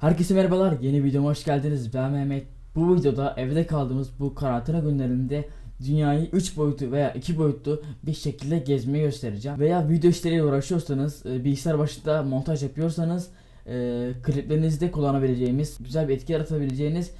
Herkese merhabalar. Yeni videoma hoş geldiniz. Ben Mehmet. Bu videoda evde kaldığımız bu karantina günlerinde dünyayı 3 boyutlu veya 2 boyutlu bir şekilde gezmeyi göstereceğim. Veya video işleriyle uğraşıyorsanız, e, bilgisayar başında montaj yapıyorsanız, e, kliplerinizde kullanabileceğimiz, güzel bir etki yaratabileceğiniz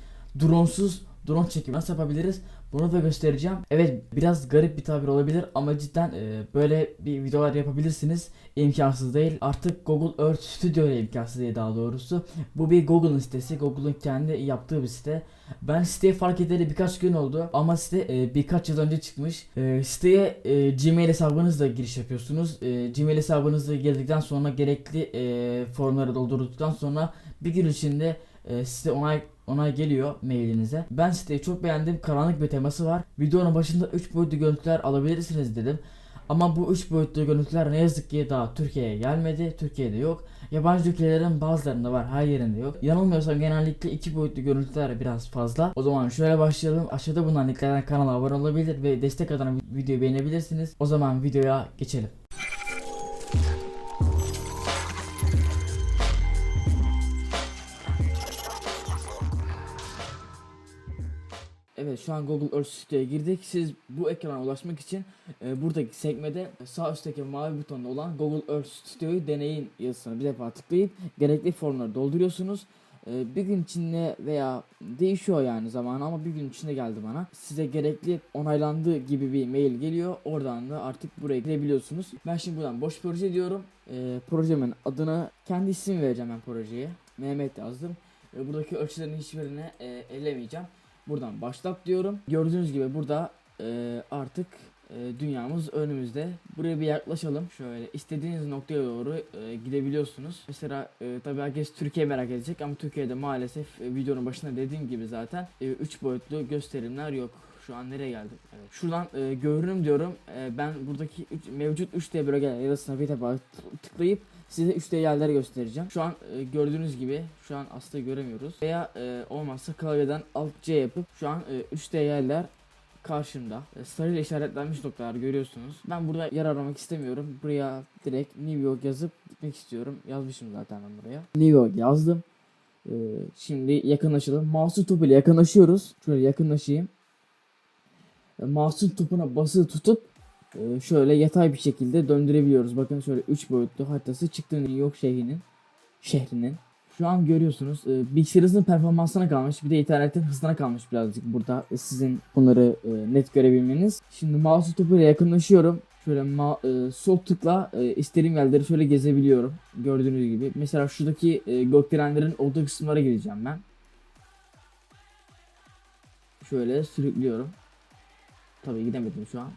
dronesuz drone çekimi nasıl yapabiliriz? Bunu da göstereceğim. Evet biraz garip bir tabir olabilir ama cidden e, böyle bir videolar yapabilirsiniz. İmkansız değil. Artık Google Earth Studio ile imkansız değil daha doğrusu. Bu bir Google'ın sitesi. Google'ın kendi yaptığı bir site. Ben siteye fark edeli birkaç gün oldu ama site e, birkaç yıl önce çıkmış. E, siteye e, Gmail hesabınızla giriş yapıyorsunuz. E, Gmail hesabınızla girdikten sonra gerekli e, formları doldurduktan sonra bir gün içinde e, size onay onay geliyor mailinize. Ben siteyi çok beğendim. Karanlık bir teması var. Videonun başında 3 boyutlu görüntüler alabilirsiniz dedim. Ama bu 3 boyutlu görüntüler ne yazık ki daha Türkiye'ye gelmedi. Türkiye'de yok. Yabancı ülkelerin bazılarında var, her yerinde yok. Yanılmıyorsam genellikle 2 boyutlu görüntüler biraz fazla. O zaman şöyle başlayalım. Aşağıda bulunan linklerden kanala abone olabilir ve destek adına videoyu beğenebilirsiniz. O zaman videoya geçelim. Evet şu an Google Earth Studio'ya girdik. Siz bu ekrana ulaşmak için e, buradaki sekmede sağ üstteki mavi butonda olan Google Earth Studio'yu deneyin yazısını bir defa tıklayıp gerekli formları dolduruyorsunuz. E, bir gün içinde veya değişiyor yani zamanı ama bir gün içinde geldi bana. Size gerekli onaylandığı gibi bir mail geliyor. Oradan da artık buraya girebiliyorsunuz. Ben şimdi buradan boş proje diyorum. E, projemin adını kendi isim vereceğim ben projeye. Mehmet yazdım. E, buradaki ölçülerin hiçbirine e, ellemeyeceğim. Buradan başlat diyorum. Gördüğünüz gibi burada e, artık e, dünyamız önümüzde. Buraya bir yaklaşalım. Şöyle istediğiniz noktaya doğru e, gidebiliyorsunuz. Mesela e, tabii herkes Türkiye merak edecek ama Türkiye'de maalesef e, videonun başında dediğim gibi zaten 3 boyutlu gösterimler yok. Şu an nereye geldik? Evet. Şuradan e, görünüm diyorum. E, ben buradaki üç, mevcut 3D bölgeler arasına bir defa tıklayıp size 3D yerleri göstereceğim. Şu an e, gördüğünüz gibi şu an aslında göremiyoruz. Veya e, olmazsa klavyeden Alt C yapıp şu an e, 3D yerler karşımda. E, sarıyla işaretlenmiş noktalar görüyorsunuz. Ben burada yer aramak istemiyorum. Buraya direkt New York yazıp gitmek istiyorum. Yazmışım zaten ben buraya. New York yazdım. E, şimdi yakınlaşalım. Mouse'u topuyla yakınlaşıyoruz. Şöyle yakınlaşayım. Mouse'un topuna basılı tutup e, şöyle yatay bir şekilde döndürebiliyoruz. Bakın şöyle 3 boyutlu haritası çıktı York şehrinin. Şehrinin. Şu an görüyorsunuz e, bilgisayarınızın performansına kalmış bir de internetin hızına kalmış birazcık burada e, sizin bunları net görebilmeniz. Şimdi mouse topuyla yakınlaşıyorum. Şöyle sol tıkla istediğim yerleri şöyle gezebiliyorum. Gördüğünüz gibi. Mesela şuradaki gökdelenlerin olduğu kısımlara gideceğim ben. Şöyle sürüklüyorum. Tabii gidemedim şu an.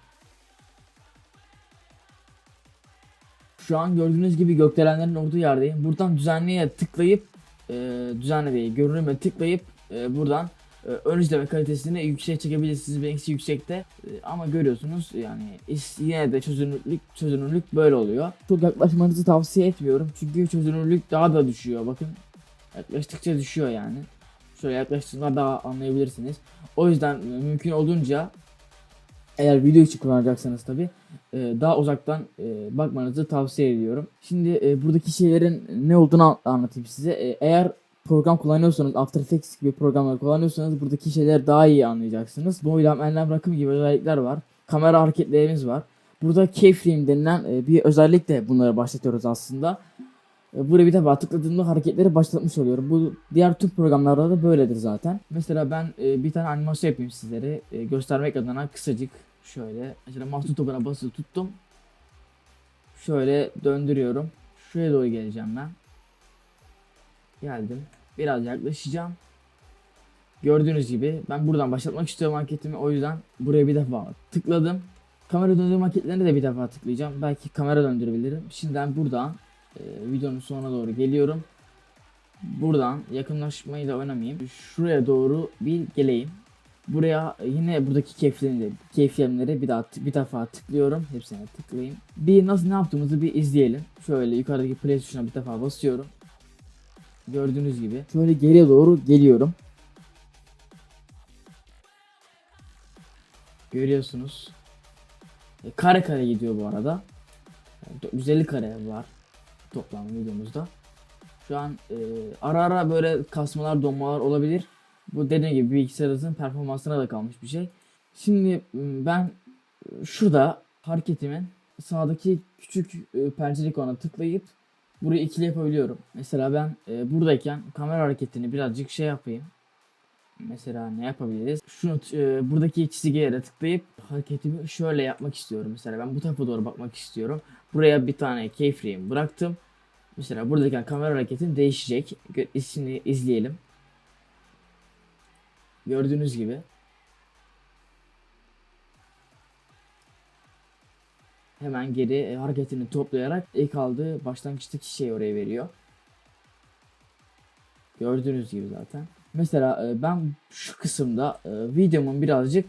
Şu an gördüğünüz gibi gökdelenlerin olduğu yerdeyim. Buradan düzenleye tıklayıp e, düzenle değil görünüme tıklayıp e, buradan e, ön izleme kalitesini yüksek çekebilirsiniz. Benimkisi yüksekte E, ama görüyorsunuz yani is- yine de çözünürlük çözünürlük böyle oluyor. Çok yaklaşmanızı tavsiye etmiyorum. Çünkü çözünürlük daha da düşüyor. Bakın yaklaştıkça düşüyor yani. Şöyle yaklaştığında daha anlayabilirsiniz. O yüzden e, mümkün olduğunca eğer video için kullanacaksanız tabi daha uzaktan e, bakmanızı tavsiye ediyorum. Şimdi e, buradaki şeylerin ne olduğunu an- anlatayım size. E, eğer program kullanıyorsanız After Effects gibi programları kullanıyorsanız buradaki şeyleri daha iyi anlayacaksınız. Boylam, enlem, rakım gibi özellikler var. Kamera hareketlerimiz var. Burada keyframe denilen e, bir özellikle bunları başlatıyoruz aslında. E, Buraya bir defa tıkladığımda hareketleri başlatmış oluyorum. Bu diğer tüm programlarda da böyledir zaten. Mesela ben e, bir tane animasyon yapayım sizlere e, göstermek adına kısacık şöyle. Mesela mouse topuna basılı tuttum. Şöyle döndürüyorum. Şuraya doğru geleceğim ben. Geldim. Biraz yaklaşacağım. Gördüğünüz gibi ben buradan başlatmak istiyorum anketimi. O yüzden buraya bir defa tıkladım. Kamera döndürme anketlerine de bir defa tıklayacağım. Belki kamera döndürebilirim. Şimdiden buradan e, videonun sonuna doğru geliyorum. Buradan yakınlaşmayı da oynamayayım. Şuraya doğru bir geleyim. Buraya yine buradaki keyiflerimleri, keyiflerimleri bir daha bir defa tıklıyorum. Hepsine tıklayayım. Bir nasıl ne yaptığımızı bir izleyelim. Şöyle yukarıdaki play tuşuna bir defa basıyorum. Gördüğünüz gibi. Şöyle geriye doğru geliyorum. Görüyorsunuz. E, kare kare gidiyor bu arada. Yani 150 kare var toplam videomuzda. Şu an e, ara ara böyle kasmalar donmalar olabilir. Bu dediğim gibi bilgisayarınızın performansına da kalmış bir şey. Şimdi m, ben e, şurada hareketimin sağdaki küçük e, pencere ikonuna tıklayıp burayı ikili yapabiliyorum. Mesela ben buradayken kamera hareketini birazcık şey yapayım. Mesela ne yapabiliriz? Şunu buradaki çizgiye tıklayıp hareketimi şöyle yapmak istiyorum. Mesela ben bu tarafa doğru bakmak istiyorum. Buraya bir tane keyframe bıraktım. Mesela buradaki kamera hareketim değişecek. Şimdi izleyelim. Gördüğünüz gibi. Hemen geri e, hareketini toplayarak ilk aldığı başlangıçtaki şeyi oraya veriyor. Gördüğünüz gibi zaten. Mesela e, ben şu kısımda e, videomun birazcık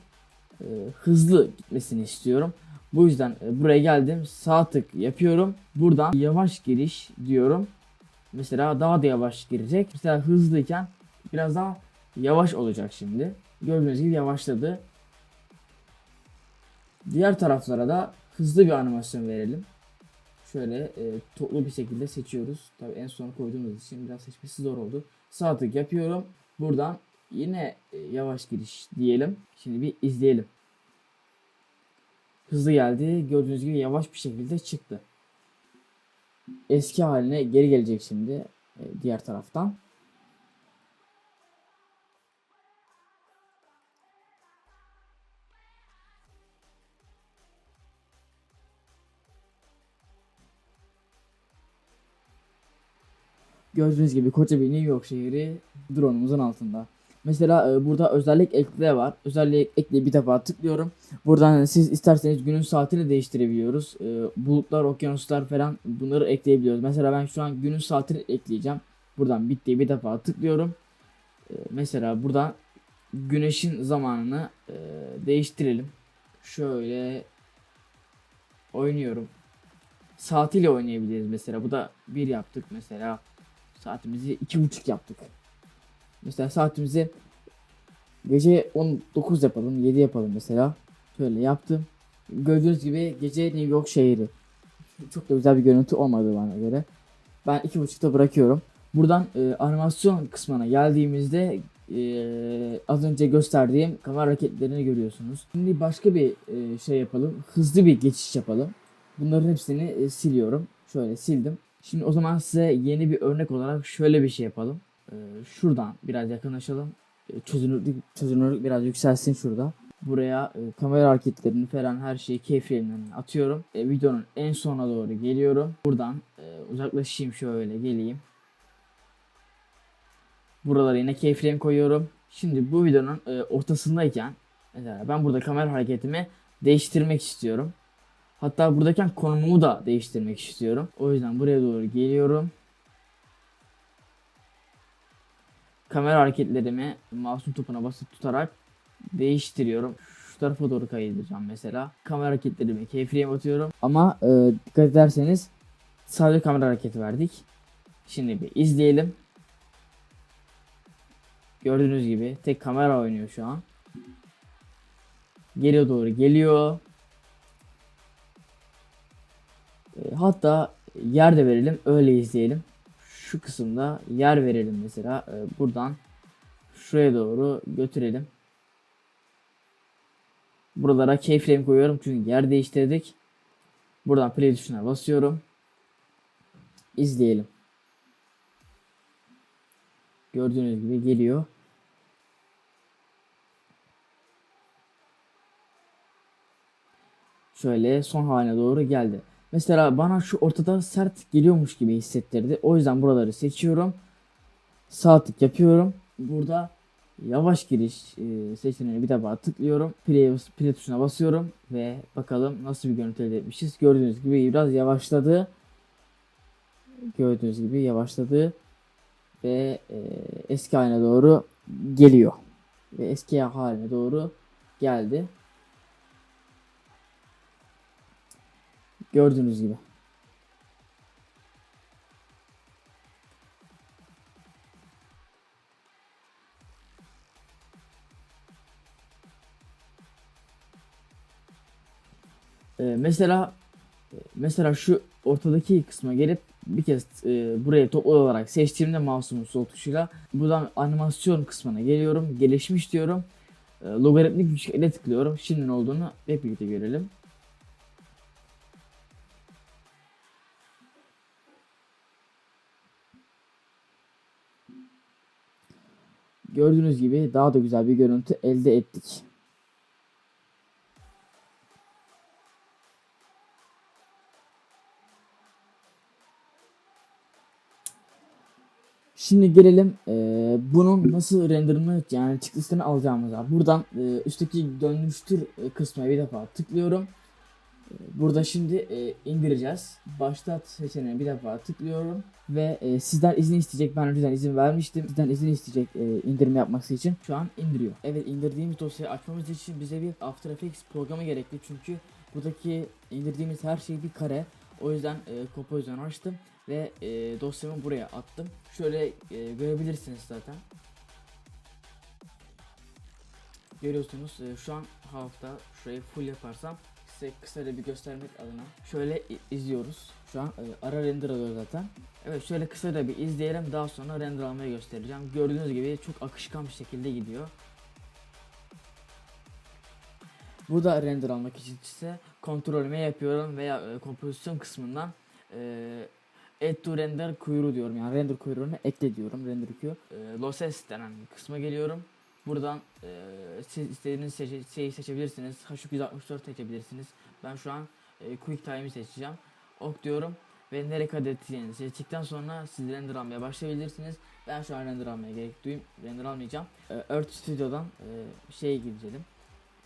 hızlı gitmesini istiyorum. Bu yüzden buraya geldim. Sağ tık yapıyorum. Buradan yavaş giriş diyorum. Mesela daha da yavaş girecek. Mesela hızlıyken biraz daha yavaş olacak şimdi. Gördüğünüz gibi yavaşladı. Diğer taraflara da hızlı bir animasyon verelim. Şöyle e, toplu bir şekilde seçiyoruz. Tabii en son koyduğumuz için biraz seçmesi zor oldu. Sağ tık yapıyorum. Buradan yine e, yavaş giriş diyelim. Şimdi bir izleyelim. Hızlı geldi. Gördüğünüz gibi yavaş bir şekilde çıktı. Eski haline geri gelecek şimdi e, diğer taraftan. Gördüğünüz gibi koca bir New York şehri drone'umuzun altında. Mesela e, burada özellik ekle var. Özellik ekle bir defa tıklıyorum. Buradan siz isterseniz günün saatini değiştirebiliyoruz. E, bulutlar, okyanuslar falan bunları ekleyebiliyoruz. Mesela ben şu an günün saatini ekleyeceğim. Buradan bitti bir defa tıklıyorum. E, mesela buradan güneşin zamanını e, değiştirelim. Şöyle oynuyorum. Saatiyle oynayabiliriz mesela. Bu da bir yaptık mesela. Saatimizi iki buçuk yaptık. Mesela saatimizi gece 19 yapalım, 7 yapalım mesela. Şöyle yaptım. Gördüğünüz gibi gece New York şehri. Çok da güzel bir görüntü olmadı bana göre. Ben iki buçukta bırakıyorum. Buradan e, animasyon kısmına geldiğimizde e, az önce gösterdiğim kamera hareketlerini görüyorsunuz. Şimdi başka bir e, şey yapalım. Hızlı bir geçiş yapalım. Bunların hepsini e, siliyorum. Şöyle sildim. Şimdi o zaman size yeni bir örnek olarak şöyle bir şey yapalım. Ee, şuradan biraz yakınlaşalım. Ee, çözünürlük, çözünürlük biraz yükselsin şurada. Buraya e, kamera hareketlerini falan her şeyi keyfiyelinden atıyorum. E, videonun en sona doğru geliyorum. Buradan e, uzaklaşayım şöyle geleyim. Buralara yine keyframe koyuyorum. Şimdi bu videonun e, ortasındayken ben burada kamera hareketimi değiştirmek istiyorum. Hatta buradayken konumumu da değiştirmek istiyorum. O yüzden buraya doğru geliyorum. Kamera hareketlerimi mouse'un topuna basıp tutarak değiştiriyorum. Şu tarafa doğru kaydıracağım mesela. Kamera hareketlerimi keyframe atıyorum. Ama e, dikkat ederseniz sadece kamera hareketi verdik. Şimdi bir izleyelim. Gördüğünüz gibi tek kamera oynuyor şu an. Geriye doğru geliyor. Hatta yer de verelim öyle izleyelim. Şu kısımda yer verelim mesela. E, buradan şuraya doğru götürelim. Buralara keyframe koyuyorum çünkü yer değiştirdik. Buradan play tuşuna basıyorum. İzleyelim. Gördüğünüz gibi geliyor. Şöyle son haline doğru geldi. Mesela bana şu ortada sert geliyormuş gibi hissettirdi. O yüzden buraları seçiyorum. Sağ tık yapıyorum. Burada yavaş giriş e, seçeneğine bir defa tıklıyorum. Play, play tuşuna basıyorum ve bakalım nasıl bir görüntü elde etmişiz. Gördüğünüz gibi biraz yavaşladı. Gördüğünüz gibi yavaşladı ve e, eski haline doğru geliyor. Ve eski haline doğru geldi. Gördüğünüz gibi. Ee, mesela mesela şu ortadaki kısma gelip bir kez e, burayı toplu olarak seçtiğimde mouse'umun sol tuşuyla buradan animasyon kısmına geliyorum. Gelişmiş diyorum. E, logaritmik şekilde tıklıyorum. Şimdi ne olduğunu hep birlikte görelim. Gördüğünüz gibi daha da güzel bir görüntü elde ettik. Şimdi gelelim eee, bunun nasıl renderını yani çıktısını alacağımıza. Buradan eee, üstteki dönüştür e, kısmına bir defa tıklıyorum. Burada şimdi e, indireceğiz. Başlat seçeneğine bir defa tıklıyorum ve e, sizden izin isteyecek. Ben önceden izin vermiştim. Sizden izin isteyecek e, indirme yapması için. Şu an indiriyor. Evet indirdiğimiz dosyayı açmamız için bize bir After Effects programı gerekli. Çünkü buradaki indirdiğimiz her şey bir kare. O yüzden e, kompozisyon açtım ve e, dosyamı buraya attım. Şöyle e, görebilirsiniz zaten. Görüyorsunuz şu an halfta şurayı full yaparsam size kısaca bir göstermek adına şöyle izliyoruz. Şu an e, ara render alıyor zaten. Evet şöyle kısaca bir izleyelim daha sonra render almayı göstereceğim. Gördüğünüz gibi çok akışkan bir şekilde gidiyor. Burada render almak için ise M yapıyorum veya e, kompozisyon kısmından e, Add to render kuyruğu diyorum yani render kuyruğunu ekle diyorum render queue. E, losses denen kısma geliyorum. Buradan e, siz istediğiniz seçe- şeyi seçebilirsiniz. H264 seçebilirsiniz. Ben şu an e, Quick Time'i seçeceğim. Ok diyorum ve nereye kaydedeceğinizi seçtikten sonra siz render almaya başlayabilirsiniz. Ben şu an render almaya gerek duyum, render almayacağım. E, Earth Studio'dan e, şeye gidelim.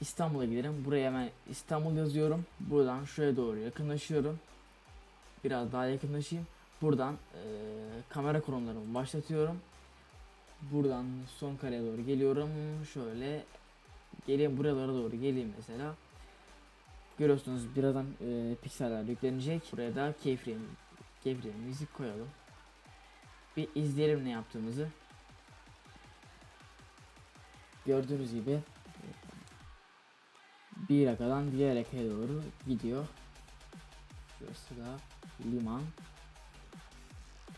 İstanbul'a gidelim. Buraya hemen İstanbul yazıyorum. Buradan şuraya doğru yakınlaşıyorum. Biraz daha yakınlaşayım. Buradan e, kamera konumlarımı başlatıyorum. Buradan son kareye doğru geliyorum. Şöyle geleyim buralara doğru geleyim mesela. Görüyorsunuz birazdan e, pikseller yüklenecek. Buraya da keyframe, keyframe müzik koyalım. Bir izleyelim ne yaptığımızı. Gördüğünüz gibi bir rakadan diğer rakaya doğru gidiyor. Şurası da liman.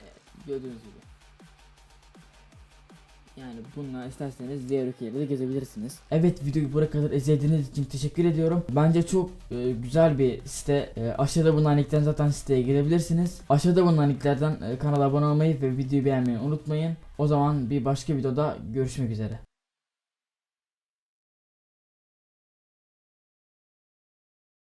Evet, gördüğünüz gibi. Yani bununla isterseniz diğer ülkeleri de gezebilirsiniz. Evet videoyu buraya kadar izlediğiniz için teşekkür ediyorum. Bence çok e, güzel bir site. E, aşağıda bulunan linkten zaten siteye girebilirsiniz. Aşağıda bulunan linklerden e, kanala abone olmayı ve videoyu beğenmeyi unutmayın. O zaman bir başka videoda görüşmek üzere.